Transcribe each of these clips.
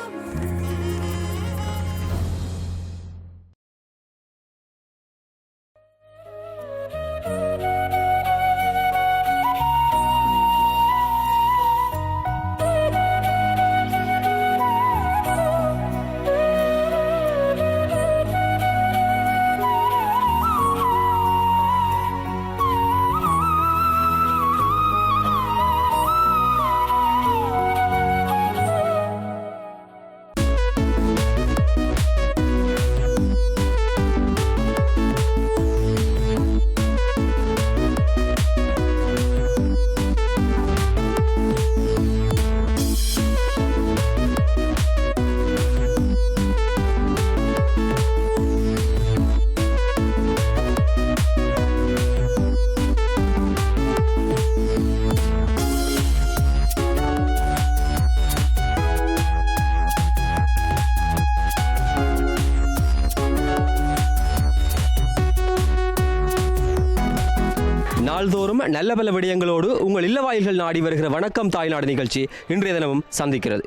Mm. நாள்தோறும் நல்ல பல விடயங்களோடு உங்கள் இல்லவாயில்கள் நாடி வருகிற வணக்கம் தாய்நாடு நிகழ்ச்சி இன்றைய தினமும் சந்திக்கிறது.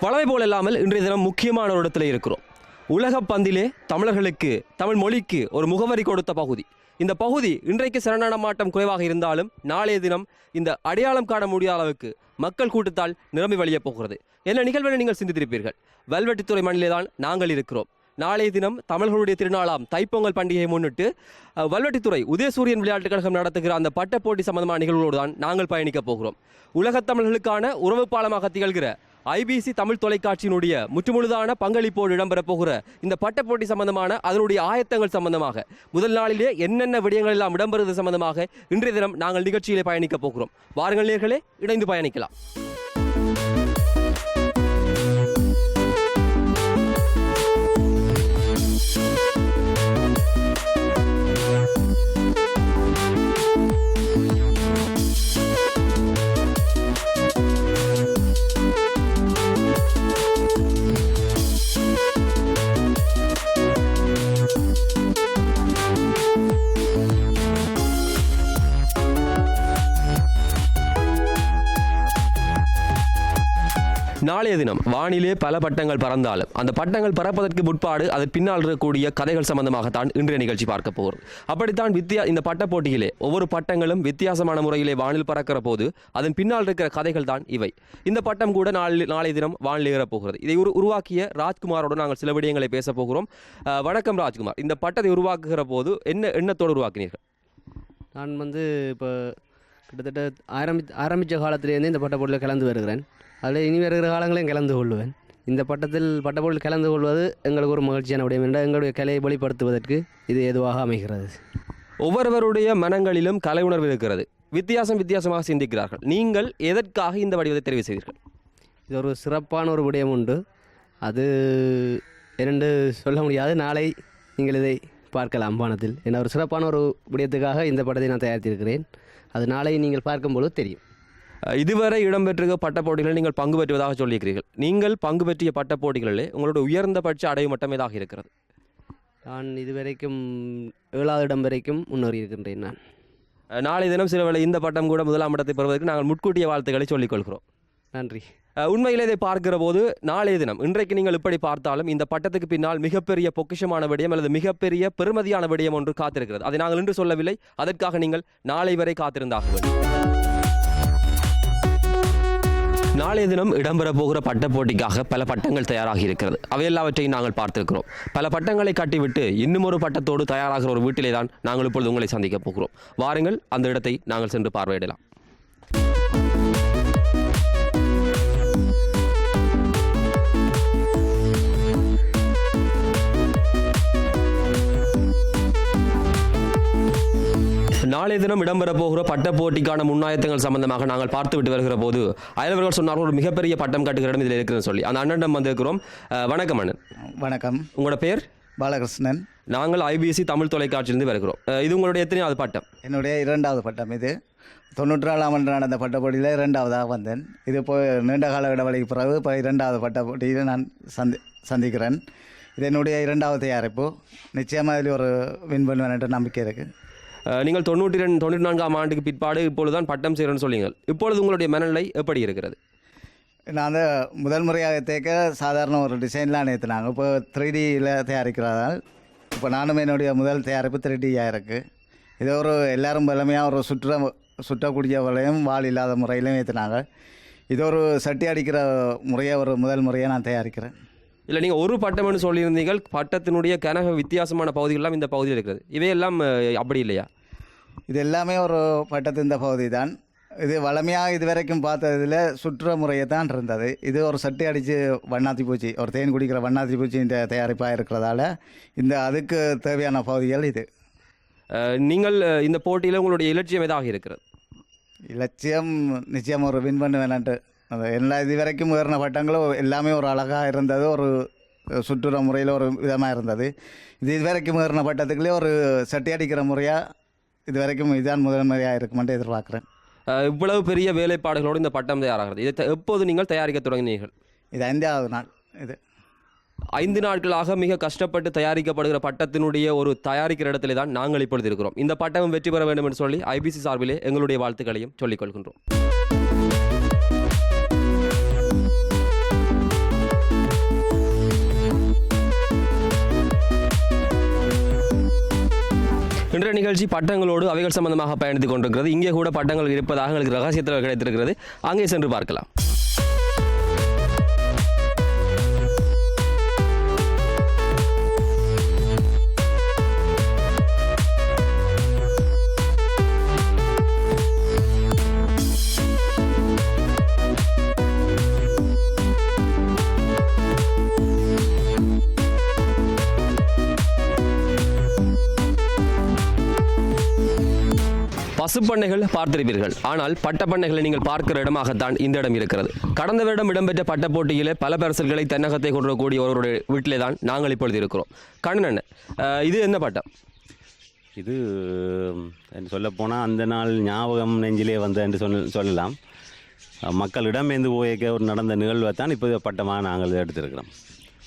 வளவை போல் இல்லாமல் இன்றைய தினம் முக்கியமான ஒரு இடத்துல இருக்கிறோம். உலகப் பந்திலே தமிழர்களுக்கு தமிழ் மொழிக்கு ஒரு முகவரி கொடுத்த பகுதி. இந்த பகுதி இன்றைக்கு சரணமாட்டம் குறைவாக இருந்தாலும் நாளைய தினம் இந்த அடையாளம் காண முடியாத அளவுக்கு மக்கள் கூட்டத்தால் நிரம்பி வழியப் போகிறது. என்ன நிகழ்வென நீங்கள் சிந்தித்திருப்பீர்கள். வல்வெட்டித்துறை மண்ணிலே தான் நாங்கள் இருக்கிறோம். நாளைய தினம் தமிழர்களுடைய திருநாளாம் தைப்பொங்கல் பண்டிகையை முன்னிட்டு வல்வெட்டித்துறை உதயசூரியன் விளையாட்டுக் கழகம் நடத்துகிற அந்த பட்டப் போட்டி சம்பந்தமான நிகழ்வுகளோடு தான் நாங்கள் பயணிக்கப் போகிறோம். உலகத் தமிழர்களுக்கான உறவு பாலமாக திகழ்கிற ஐபிசி தமிழ் தொலைக்காட்சியினுடைய முற்றுமுழுதான பங்களிப்போடு இடம்பெறப் போகிற இந்த பட்டப் போட்டி சம்பந்தமான அதனுடைய ஆயத்தங்கள் சம்பந்தமாக முதல் நாளிலே என்னென்ன விடயங்கள் எல்லாம் இடம்பெறுவது சம்பந்தமாக இன்றைய தினம் நாங்கள் நிகழ்ச்சியிலே பயணிக்கப் போகிறோம். வாருங்கள் நேர்களே இணைந்து பயணிக்கலாம். நாளைய தினம் வானிலே பல பட்டங்கள் பறந்தாலும் அந்த பட்டங்கள் பறப்பதற்கு முற்பாடு அதன் பின்னால் இருக்கக்கூடிய கதைகள் சம்பந்தமாகத்தான் இன்றைய நிகழ்ச்சி பார்க்க போகிறோம். அப்படித்தான் வித்தியா இந்த பட்ட போட்டியிலே ஒவ்வொரு பட்டங்களும் வித்தியாசமான முறையிலே வானில் பறக்கிற போது அதன் பின்னால் இருக்கிற கதைகள் தான் இவை. இந்த பட்டம் கூட நாளை நாளைய தினம் வானில் போகிறது இதை உரு உருவாக்கிய ராஜ்குமாரோடு நாங்கள் சில விடயங்களை பேச போகிறோம். வணக்கம் ராஜ்குமார். இந்த பட்டத்தை உருவாக்குகிற போது என்ன எண்ணத்தோடு உருவாக்கினீர்கள்? நான் வந்து இப்போ கிட்டத்தட்ட ஆரம்பி ஆரம்பித்த காலத்திலேருந்து இந்த பட்டப்பொருளில் கலந்து வருகிறேன். அதில் இனி வருகிற காலங்களையும் கலந்து கொள்வேன் இந்த பட்டத்தில் பட்டப்பொருள் கலந்து கொள்வது எங்களுக்கு ஒரு மகிழ்ச்சியான விடயம் என்றால் எங்களுடைய கலையை வெளிப்படுத்துவதற்கு இது ஏதுவாக அமைகிறது. ஒவ்வொருவருடைய மனங்களிலும் கலை உணர்வு இருக்கிறது. வித்தியாசம் வித்தியாசமாக சிந்திக்கிறார்கள். நீங்கள் எதற்காக இந்த வடிவத்தை தெரிவு செய்தீர்கள்? இது ஒரு சிறப்பான ஒரு விடயம் உண்டு. அது இரண்டு சொல்ல முடியாது. நாளை நீங்கள் இதை பார்க்கலாம் வானத்தில் என ஒரு சிறப்பான ஒரு விடயத்துக்காக இந்த படத்தை நான் தயாரித்திருக்கிறேன். அது நாளை நீங்கள் பார்க்கும்போது தெரியும். இதுவரை இடம்பெற்றிருக்க பட்ட போட்டிகளில் நீங்கள் பங்கு பெற்றுவதாக சொல்லியிருக்கிறீர்கள். நீங்கள் பங்கு பெற்றிய பட்ட போட்டிகளிலே உங்களோட உயர்ந்தபட்ச அடைவு மட்டம் ஏதாக இருக்கிறது. நான் இதுவரைக்கும் ஏழாவது இடம் வரைக்கும் முன்னேறி இருக்கின்றேன் நான். நாளை தினம் சில வேளை இந்த பட்டம் கூட முதலாம் இடத்தை பெறுவதற்கு நாங்கள் முட்கூட்டிய வாழ்த்துக்களை சொல்லிக் கொள்கிறோம் நன்றி. உண்மையிலே இதை பார்க்கிற போது நாளைய தினம் இன்றைக்கு நீங்கள் இப்படி பார்த்தாலும் இந்த பட்டத்துக்கு பின்னால் மிகப்பெரிய பொக்கிஷமான விடயம் அல்லது மிகப்பெரிய பெருமதியான விடயம் ஒன்று காத்திருக்கிறது. அதை நாங்கள் இன்று சொல்லவில்லை. அதற்காக நீங்கள் நாளை வரை காத்திருந்தாக வேண்டும் நாளைய தினம் இடம்பெற போகிற பட்ட போட்டிக்காக பல பட்டங்கள் தயாராகி இருக்கிறது. அவை எல்லாவற்றையும் நாங்கள் பார்த்திருக்கிறோம். பல பட்டங்களை கட்டிவிட்டு இன்னும் ஒரு பட்டத்தோடு தயாராகிற ஒரு வீட்டிலே தான் நாங்கள் இப்பொழுது உங்களை சந்திக்க போகிறோம். வாருங்கள் அந்த இடத்தை நாங்கள் சென்று பார்வையிடலாம். நாளைய தினம் இடம்பெற போகிற பட்ட போட்டிக்கான முன்னாயத்தங்கள் சம்பந்தமாக நாங்கள் பார்த்துவிட்டு வருகிற போது அயலவர்கள் சொன்னார்கள் ஒரு மிகப்பெரிய பட்டம் கட்டுகிற இடம் இதில் இருக்குதுன்னு சொல்லி. அந்த அண்ணனிடம் வந்திருக்கிறோம். வணக்கம் அண்ணன். வணக்கம். உங்களோட பேர்? பாலகிருஷ்ணன். நாங்கள் ஐபிசி தமிழ் தொலைக்காட்சியிலிருந்து வருகிறோம். இது உங்களுடைய எத்தனையாவது பட்டம்? என்னுடைய இரண்டாவது பட்டம் இது. தொண்ணூற்றி நாலாம் ஆண்டு நடந்த பட்டப்போட்டியில் இரண்டாவதாக வந்தேன். இது இப்போ நீண்ட கால இடைவெளிக்கு பிறகு இப்போ இரண்டாவது பட்ட போட்டியில் நான் சந்தி சந்திக்கிறேன். இது என்னுடைய இரண்டாவது தயாரிப்பு. நிச்சயமாக இதில் ஒரு வின் பண்ணுவேன் என்ற நம்பிக்கை இருக்குது நீங்கள் தொண்ணூற்றி ரெண்டு தொண்ணூற்றி நான்காம் ஆண்டுக்கு பிற்பாடு இப்பொழுதுதான் பட்டம் செய்கிறேன்னு சொல்லுங்கள். இப்பொழுது உங்களுடைய மனநிலை எப்படி இருக்கிறது? நான் வந்து முதல் முறையாக தேக்க சாதாரண ஒரு டிசைன்லாம் நேற்றுனாங்க இப்போ த்ரீ டியில் தயாரிக்கிறதால் இப்போ நானும் என்னுடைய முதல் தயாரிப்பு த்ரீ டியாக இருக்குது இது ஒரு எல்லாரும் பலமையாக ஒரு சுற்ற சுற்றக்கூடிய வளையம் வால் இல்லாத முறையிலும் ஏற்றுனாங்க இது ஒரு சட்டி அடிக்கிற முறையை ஒரு முதல் முறையாக நான் தயாரிக்கிறேன். இல்லை நீங்கள் ஒரு பட்டம்னு சொல்லியிருந்தீர்கள். பட்டத்தினுடைய கனக வித்தியாசமான பகுதிகள்லாம் இந்த பகுதியில் இருக்கிறது. இவையெல்லாம் அப்படி இல்லையா? இது எல்லாமே ஒரு பட்டத்தின் பகுதி தான் இது வளமையாக இது வரைக்கும் பார்த்ததில் சுற்ற முறையை தான் இருந்தது. இது ஒரு சட்டி அடித்து வண்ணாத்தி பூச்சி ஒரு தேன் குடிக்கிற வண்ணாத்தி பூச்சி இந்த தயாரிப்பாக இருக்கிறதால இந்த அதுக்கு தேவையான பகுதிகள் இது. நீங்கள் இந்த போட்டியில் உங்களுடைய இலட்சியம் எதாக இருக்கிறது? இலட்சியம் நிச்சயம் ஒரு வின் பண்ண வேணான்ட்டு எல்லா இது வரைக்கும் உயர்ந்த பட்டங்களும் எல்லாமே ஒரு அழகாக இருந்தது ஒரு சுற்றுற முறையில் ஒரு விதமாக இருந்தது. இது வரைக்கும் உயர்ந்த பட்டத்துக்குள்ளே ஒரு சட்டி அடிக்கிற முறையாக இது வரைக்கும் இதுதான் முதல் முறையாக இருக்குமென்ட்டு எதிர்பார்க்குறேன் இவ்வளவு பெரிய வேலைப்பாடுகளோடு இந்த பட்டம் தயாராகிறது. இதை எப்போது நீங்கள் தயாரிக்க தொடங்கினீர்கள்? இது ஐந்தாவது நாள் இது. ஐந்து நாட்களாக மிக கஷ்டப்பட்டு தயாரிக்கப்படுகிற பட்டத்தினுடைய ஒரு தயாரிக்கிற இடத்திலே தான் நாங்கள் இப்பொழுது இருக்கிறோம். இந்த பட்டம் வெற்றி பெற வேண்டும் என்று சொல்லி ஐபிசி சார்பிலே எங்களுடைய வாழ்த்துக்களையும் சொல்லிக் கொள்கின்றோம். இன்றைய நிகழ்ச்சி பட்டங்களோடு அவைகள் சம்பந்தமாக பயணித்துக் கொண்டிருக்கிறது. இங்கே கூட பட்டங்கள் இருப்பதாக எங்களுக்கு ரகசியத்தில் கிடைத்திருக்கிறது. அங்கே சென்று பார்க்கலாம். பசுப்பண்ணைகள் பார்த்திருப்பீர்கள். ஆனால் பட்டப்பண்ணைகளை நீங்கள் பார்க்கிற இடமாகத்தான் இந்த இடம் இருக்கிறது. கடந்த வருடம் இடம்பெற்ற பட்ட போட்டியிலே பல பரிசல்களை தென்னகத்தை கொண்டிருக்கக்கூடிய ஒருவருடைய வீட்டிலே தான் நாங்கள் இப்பொழுது இருக்கிறோம். கண்ணன் இது என்ன பட்டம்? இது சொல்லப்போனால் அந்த நாள் ஞாபகம் நெஞ்சிலே வந்த என்று சொல் சொல்லலாம். அஹ் மக்கள் இடம்பெயர்ந்து போயிருக்க ஒரு நடந்த நிகழ்வை தான் இப்போ பட்டமாக நாங்கள் எடுத்திருக்கிறோம்.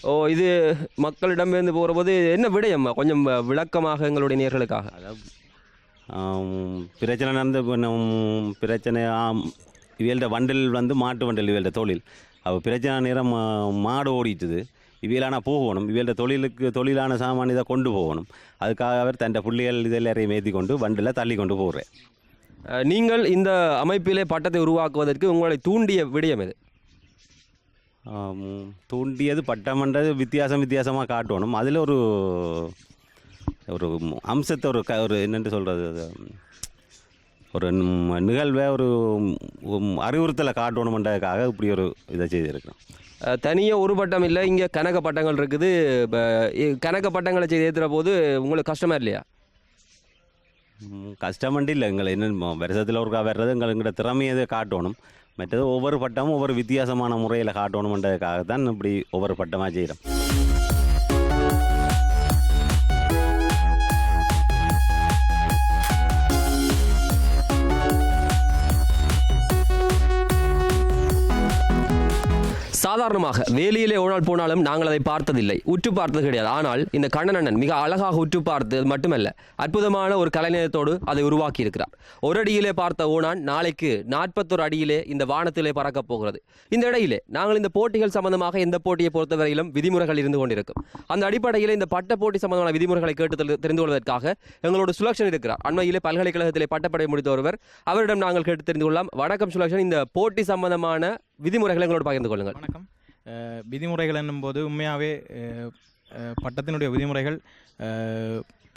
ஓ இது மக்களிடமிருந்து போகிறபோது என்ன விடயம்? கொஞ்சம் விளக்கமாக எங்களுடைய நேர்களுக்காக. அதாவது பிரச்சனை நடந்த பிரச்சனை இவியல்ட வண்டல் வந்து மாட்டு வண்டல் இவியல்ட தொழில். அவ பிரச்சனை நேரம் மாடு ஓடிட்டுது. இவியலான போகணும். இவியல்ட தொழிலுக்கு தொழிலான சாமான் இதை கொண்டு போகணும். அதுக்காக அவர் தன் பிள்ளைகள் இதெல்லாரையும் ஏற்றி கொண்டு வண்டில் தள்ளி கொண்டு போகிறேன் நீங்கள் இந்த அமைப்பிலே பட்டத்தை உருவாக்குவதற்கு உங்களை தூண்டிய விடயம் ஆம், தூண்டியது பட்டமன்றது வித்தியாசம் வித்தியாசமாக காட்டணும். அதில் ஒரு ஒரு அம்சத்தை ஒரு க ஒரு என்னென்று சொல்கிறது ஒரு நிகழ்வை ஒரு அறிவுறுத்தலை காட்டணுமென்றதுக்காக இப்படி ஒரு இதை செய்திருக்கிறோம். அஹ், தனியா ஒரு பட்டம் இல்லை இங்கே கணக்க பட்டங்கள் இருக்குது. இப்போ கணக்க பட்டங்களை செய்து ஏற்றுற போது உங்களுக்கு கஷ்டமா இல்லையா? கஷ்டமண்டி இல்லை. எங்களை என்ன வருஷத்தில் ஒருக்கா வர்றது எங்களை எங்களோட திறமையை காட்டணும். மற்றது ஒவ்வொரு பட்டமும் ஒவ்வொரு வித்தியாசமான முறையில் காட்டணுமென்றதுக்காக தான் இப்படி ஒவ்வொரு பட்டமாக செய்கிறோம். உதாரணமாக வேலியிலே ஒரு நாள் போனாலும் நாங்கள் அதை பார்த்ததில்லை. உற்று பார்த்தது கிடையாது. ஆனால் இந்த கண்ணனண்ணன் மிக அழகாக உற்று பார்த்தது மட்டுமல்ல அற்புதமான ஒரு கலைநயத்தோடு அதை உருவாக்கி இருக்கிறார் ஒரு அடியிலே பார்த்த ஓனான் நாளைக்கு நாற்பத்தொரு அடியிலே இந்த வானத்திலே பறக்கப் போகிறது. இந்த இடையிலே நாங்கள் இந்த போட்டிகள் சம்பந்தமாக எந்த போட்டியை பொறுத்தவரையிலும் விதிமுறைகள் இருந்து கொண்டிருக்கும். அந்த அடிப்படையில் இந்த பட்ட போட்டி சம்பந்தமான விதிமுறைகளை கேட்டு தெரிந்து கொள்வதற்காக எங்களோட சுலக்ஷன் இருக்கிறார். அண்மையிலே பல்கலைக்கழகத்திலே பட்டப்படை முடித்த ஒருவர் அவரிடம் நாங்கள் கேட்டு தெரிந்து கொள்ளலாம். வணக்கம் சுலக்ஷன். இந்த போட்டி சம்பந்தமான விதிமுறைகளை எங்களோடு பகிர்ந்து கொள்ளுங்கள். வணக்கம். விதிமுறைகள் என்னும்போது உண்மையாகவே பட்டத்தினுடைய விதிமுறைகள்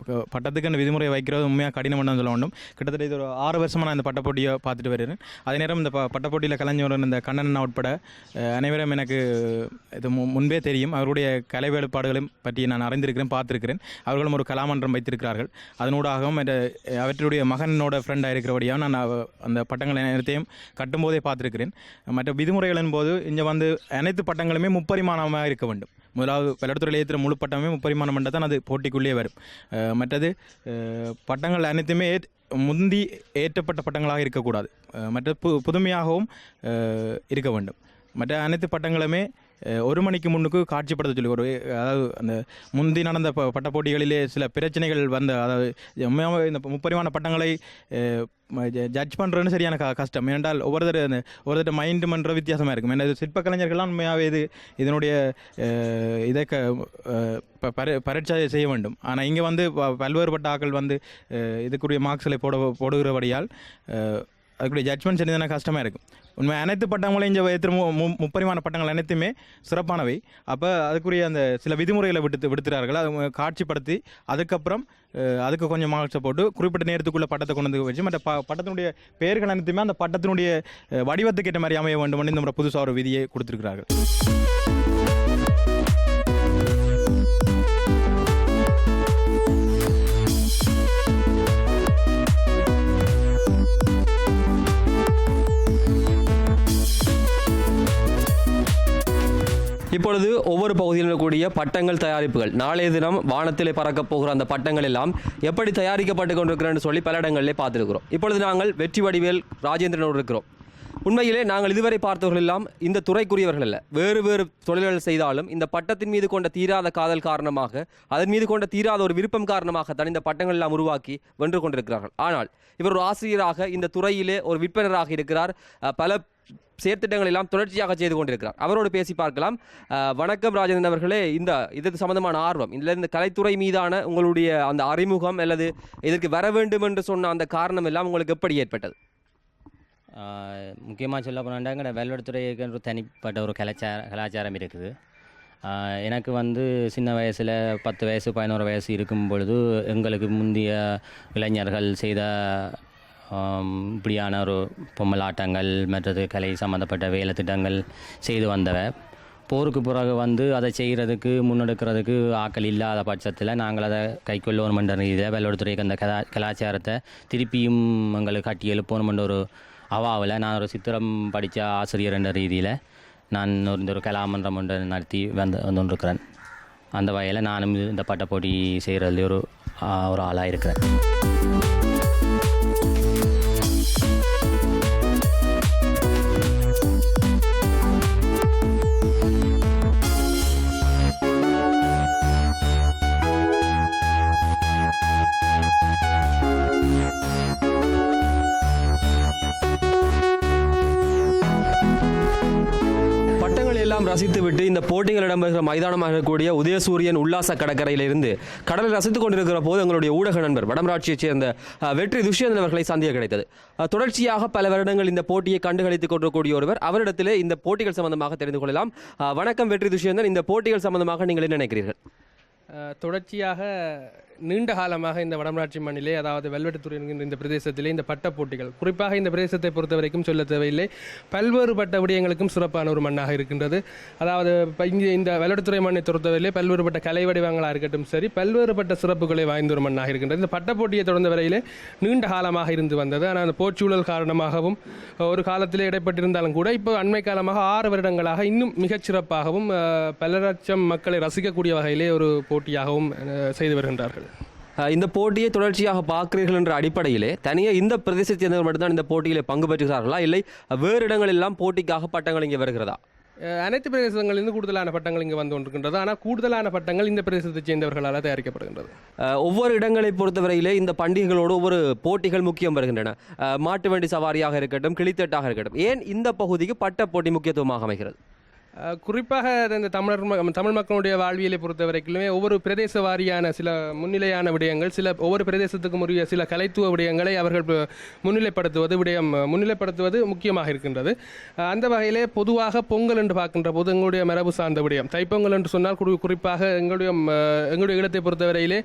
பட்டத்துக்கு விதிமுறை வைக்கிறது உண்மையாக கடினம் சொல்ல வேண்டும். கிட்டத்தட்ட இது ஒரு ஆறு வருஷமாக நான் இந்த பட்டப்போட்டியை பார்த்துட்டு வருகிறேன். அதே நேரம் இந்த ப பட்டப்போட்டியில் கலைஞர் இந்த கண்ணன் உட்பட அனைவரும் எனக்கு இது மு- முன்பே தெரியும். அவருடைய கலை வேறுபாடுகளையும் பற்றி நான் அறிந்திருக்கிறேன் பார்த்துருக்கிறேன். அவர்களும் ஒரு கலாமன்றம் வைத்திருக்கிறார்கள். அதனூடாகவும் அவற்றுடைய மகனோட ஃப்ரெண்டாக இருக்கிறபடியாக நான் அந்த பட்டங்கள் அனைத்தையும் கட்டும்போதே பார்த்துருக்கிறேன். மற்ற விதிமுறைகளின் போது இங்கே வந்து அனைத்து பட்டங்களுமே முப்பரிமாணமாக இருக்க வேண்டும். முதலாவது விளையாட்டுத்துறையில் ஏற்ற முழு பட்டமே முப்பரிமாணம் பண்ணால் தான் அது போட்டிக்குள்ளேயே வரும். மற்றது பட்டங்கள் அனைத்துமே முந்தி ஏற்றப்பட்ட பட்டங்களாக இருக்கக்கூடாது. மற்ற பு புதுமையாகவும் இருக்க வேண்டும். மற்ற அனைத்து பட்டங்களுமே ஒரு மணிக்கு முன்னுக்கு காட்சிப்படுத்த சொல்லி ஒரு அதாவது அந்த முந்தி நடந்த ப- பட்ட போட்டிகளிலே சில பிரச்சனைகள் வந்த அதாவது உண்மையாக இந்த முப்பரிமாண பட்டங்களை ஜட்ஜ் பண்ணுறதுன்னு சரியான க கஷ்டம். ஏனென்றால் ஒவ்வொருத்தர் அந்த ஒருத்தர் மைண்டு பண்ணுற வித்தியாசமாக இருக்கும். ஏன்னா இது சிற்ப கலைஞர்கள்லாம் உண்மையாகவே இது இதனுடைய இதை க ப- பரீட்சை செய்ய வேண்டும். ஆனால் இங்கே வந்து ப- பல்வேறுபட்ட ஆட்கள் வந்து இதுக்குரிய மார்க்ஸ்களை போட போடுகிறபடியால் அதுக்குரிய ஜட்ஜ்மெண்ட் சரிதான கஷ்டமாக இருக்கும். உண்மை அனைத்து பட்டங்களும் இங்கே எத்திர மு முப்பரிமாண பட்டங்கள் அனைத்துமே சிறப்பானவை. அப்போ அதுக்குரிய அந்த சில விதிமுறைகளை விடுத்து விடுத்துறார்கள் அது காட்சிப்படுத்தி அதுக்கப்புறம் அதுக்கு கொஞ்சம் மார்க்ஸை போட்டு குறிப்பிட்ட நேரத்துக்குள்ள பட்டத்தை கொண்டு வந்து வச்சு மற்ற ப பட்டத்தினுடைய பெயர்கள் அனைத்துமே அந்த பட்டத்தினுடைய வடிவத்துக்கு ஏற்ற மாதிரி அமைய வேண்டும் இந்த நம்ம புதுசாக ஒரு விதியை கொடுத்துருக்கிறார்கள். இப்பொழுது ஒவ்வொரு பகுதியில் இருக்கக்கூடிய பட்டங்கள் தயாரிப்புகள். நாளைய தினம் வானத்திலே பறக்க போகிற அந்த பட்டங்கள் எல்லாம் எப்படி தயாரிக்கப்பட்டு கொண்டிருக்கிறேன்னு சொல்லி பல இடங்களிலே பார்த்துருக்கிறோம். இப்பொழுது நாங்கள் வெற்றி வடிவேல் ராஜேந்திரனோடு இருக்கிறோம். உண்மையிலே நாங்கள் இதுவரை பார்த்தவர்கள் எல்லாம் இந்த துறைக்குரியவர்கள் அல்ல. வேறு வேறு தொழில்கள் செய்தாலும் இந்த பட்டத்தின் மீது கொண்ட தீராத காதல் காரணமாக அதன் மீது கொண்ட தீராத ஒரு விருப்பம் காரணமாக தான் இந்த பட்டங்கள் எல்லாம் உருவாக்கி வென்று கொண்டிருக்கிறார்கள். ஆனால் இவர் ஒரு ஆசிரியராக இந்த துறையிலே ஒரு விற்பனராக இருக்கிறார். பல செயற்திட்டங்கள் எல்லாம் தொடர்ச்சியாக செய்து கொண்டிருக்கிறார். அவரோடு பேசி பார்க்கலாம். வணக்கம் ராஜேந்திரன் அவர்களே. இந்த இது சம்பந்தமான ஆர்வம். இதில் இந்த கலைத்துறை மீதான உங்களுடைய அந்த அறிமுகம் அல்லது இதற்கு வர வேண்டும் என்று சொன்ன அந்த காரணம் எல்லாம் உங்களுக்கு எப்படி ஏற்பட்டது? முக்கியமாக சொல்ல போனாண்டாங்க வெள்ளத்துறைக்கு ஒரு தனிப்பட்ட ஒரு கலாச்சார கலாச்சாரம் இருக்குது. எனக்கு வந்து சின்ன வயசில் பத்து வயசு பதினோரு வயசு இருக்கும் பொழுது எங்களுக்கு முந்தைய இளைஞர்கள் செய்த இப்படியான ஒரு பொம்மலாட்டங்கள் மற்றது கலை சம்மந்தப்பட்ட வேலை திட்டங்கள் செய்து வந்தவ. போருக்கு பிறகு வந்து அதை செய்கிறதுக்கு முன்னெடுக்கிறதுக்கு ஆக்கள் இல்லாத பட்சத்தில் நாங்கள் அதை கைக்கொள்ளணுமென்ற ரீதியில் வெள்ளோடுத்துறைக்கு அந்த கலா கலாச்சாரத்தை திருப்பியும் எங்களுக்கு கட்டி எழுப்பணுமென்ற ஒரு அவாவில் நான் ஒரு சித்திரம் படித்த ஆசிரியர் என்ற ரீதியில் நான் ஒரு இந்த ஒரு கலாமன்றம் ஒன்று நடத்தி வந்து வந்துருக்கிறேன் அந்த வகையில் நானும் இந்த பட்டப்போட்டி செய்கிறதுல ஒரு ஒரு ஆளாக இருக்கிறேன். ரசித்துவிட்டு இந்த போட்டிகள் இடம்பெறுகிற மைதானமாக இருக்கக்கூடிய உதயசூரியன் உல்லாச கடற்கரையிலிருந்து கடலை ரசித்துக் கொண்டிருக்கிற போது எங்களுடைய ஊடக நண்பர் வடமராட்சியைச் சேர்ந்த வெற்றி துஷ்யந்தன் அவர்களை சந்திக்க கிடைத்தது. தொடர்ச்சியாக பல வருடங்கள் இந்த போட்டியை கண்டுகளித்துக் கொண்டிருக்கக்கூடிய ஒருவர் அவரிடத்திலே இந்த போட்டிகள் சம்பந்தமாக தெரிந்து கொள்ளலாம். வணக்கம் வெற்றி துஷ்யந்தன். இந்த போட்டிகள் சம்பந்தமாக நீங்கள் என்ன நினைக்கிறீர்கள்? தொடர்ச்சியாக நீண்ட காலமாக இந்த வடமராட்சி மண்ணிலே அதாவது வெல்வெட்டுத்துறை என்கின்ற இந்த பிரதேசத்திலே இந்த பட்ட போட்டிகள் குறிப்பாக இந்த பிரதேசத்தை பொறுத்த வரைக்கும் சொல்ல தேவையில்லை. பல்வேறுபட்ட விடயங்களுக்கும் சிறப்பான ஒரு மண்ணாக இருக்கின்றது. அதாவது இங்கே இந்த வெல்வெட்டுத்துறை மண்ணை பொறுத்தவரையிலே பல்வேறுபட்ட கலை வடிவங்களாக இருக்கட்டும் சரி பல்வேறுபட்ட சிறப்புகளை வாய்ந்த ஒரு மண்ணாக இருக்கின்றது. இந்த பட்ட போட்டியை தொடர்ந்த வரையிலே நீண்ட காலமாக இருந்து வந்தது. ஆனால் அந்த போர்ச்சூழல் காரணமாகவும் ஒரு காலத்திலே இடைப்பட்டிருந்தாலும் கூட இப்போ அண்மை காலமாக ஆறு வருடங்களாக இன்னும் மிகச்சிறப்பாகவும் பல லட்சம் மக்களை ரசிக்கக்கூடிய வகையிலே ஒரு போட்டியாகவும் செய்து வருகின்றார்கள். இந்த போட்டியை தொடர்ச்சியாக பார்க்கிறீர்கள் என்ற அடிப்படையிலே தனியாக இந்த பிரதேசத்தை சேர்ந்தவர் மட்டும்தான் இந்த போட்டியிலே பங்கு பெற்றுகிறார்களா? இல்லை வேறு இடங்களெல்லாம் போட்டிக்காக பட்டங்கள் இங்கே வருகிறதா? அனைத்து பிரதேசங்களிலிருந்து கூடுதலான பட்டங்கள் இங்கு வந்து கொண்டிருக்கின்றது. ஆனால் கூடுதலான பட்டங்கள் இந்த பிரதேசத்தைச் சேர்ந்தவர்களால் தயாரிக்கப்படுகின்றது. ஒவ்வொரு இடங்களை பொறுத்தவரையிலே இந்த பண்டிகைகளோடு ஒவ்வொரு போட்டிகள் முக்கியம் வருகின்றன. மாட்டு வண்டி சவாரியாக இருக்கட்டும் கிளித்தட்டாக இருக்கட்டும். ஏன் இந்த பகுதிக்கு பட்ட போட்டி முக்கியத்துவமாக அமைகிறது? குறிப்பாக இந்த தமிழர் ம- தமிழ் மக்களுடைய வாழ்வியலை பொறுத்த வரைக்குமே ஒவ்வொரு பிரதேச வாரியான சில முன்னிலையான விடயங்கள் சில ஒவ்வொரு பிரதேசத்துக்கும் உரிய சில கலைத்துவ விடயங்களை அவர்கள் முன்னிலைப்படுத்துவது விடயம் முன்னிலைப்படுத்துவது முக்கியமாக இருக்கின்றது. அந்த வகையிலே பொதுவாக பொங்கல் என்று பார்க்கின்ற போது எங்களுடைய மரபு சார்ந்த விடயம். தைப்பொங்கல் என்று சொன்னால் குறிப்பாக எங்களுடைய எங்களுடைய இடத்தை பொறுத்தவரையிலே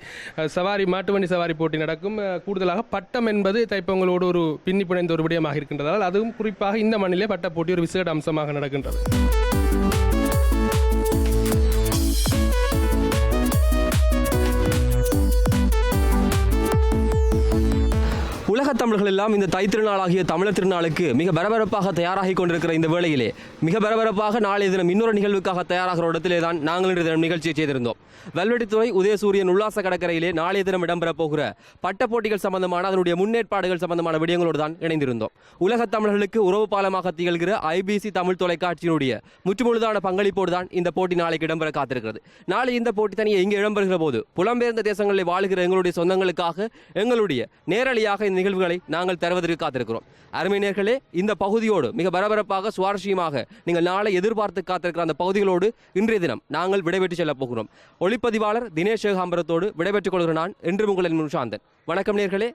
சவாரி மாட்டுவண்டி சவாரி போட்டி நடக்கும். கூடுதலாக பட்டம் என்பது தைப்பொங்கலோடு ஒரு பின்னி பிணைந்த ஒரு விடயமாக இருக்கின்றதால் அதுவும் குறிப்பாக இந்த மண்ணிலே பட்ட போட்டி ஒரு விசேட அம்சமாக நடக்கின்றது. உலக தமிழர்கள் எல்லாம் இந்த தை திருநாளாகிய தமிழர் திருநாளுக்கு மிக பரபரப்பாக தயாராகி கொண்டிருக்கிற இந்த வேளையிலே மிக பரபரப்பாக நாளைய தினம் இன்னொரு நிகழ்வுக்காக தயாராகிற இடத்திலே தான் நாங்கள் இன்று தினம் நிகழ்ச்சியை செய்திருந்தோம். வெல்வெட்டித்துறை உதயசூரியன் உல்லாச கடற்கரையிலே நாளைய தினம் இடம்பெறப் போகிற பட்ட போட்டிகள் சம்பந்தமான அதனுடைய முன்னேற்பாடுகள் சம்பந்தமான விடயங்களோடு தான் இணைந்திருந்தோம். உலக தமிழர்களுக்கு உறவு பாலமாக திகழ்கிற ஐபிசி தமிழ் தொலைக்காட்சியினுடைய முற்றுமுழுதான பங்களிப்போடு தான் இந்த போட்டி நாளைக்கு இடம்பெற காத்திருக்கிறது. நாளை இந்த போட்டி தனியே இங்கே இடம்பெறுகிற போது புலம்பெயர்ந்த தேசங்களில் வாழுகிற எங்களுடைய சொந்தங்களுக்காக எங்களுடைய நேரடியாக இந்த நிகழ்வு நிகழ்வுகளை நாங்கள் தருவதற்கு காத்திருக்கிறோம். அருமையினர்களே இந்த பகுதியோடு மிக பரபரப்பாக சுவாரஸ்யமாக நீங்கள் நாளை எதிர்பார்த்து காத்திருக்கிற அந்த பகுதிகளோடு இன்றைய தினம் நாங்கள் விடைபெற்று செல்லப் போகிறோம். ஒளிப்பதிவாளர் தினேஷ் சேகாம்பரத்தோடு விடைபெற்றுக் கொள்கிற நான் என்று உங்களின் முன்சாந்தன் வணக்கம் நேர்களே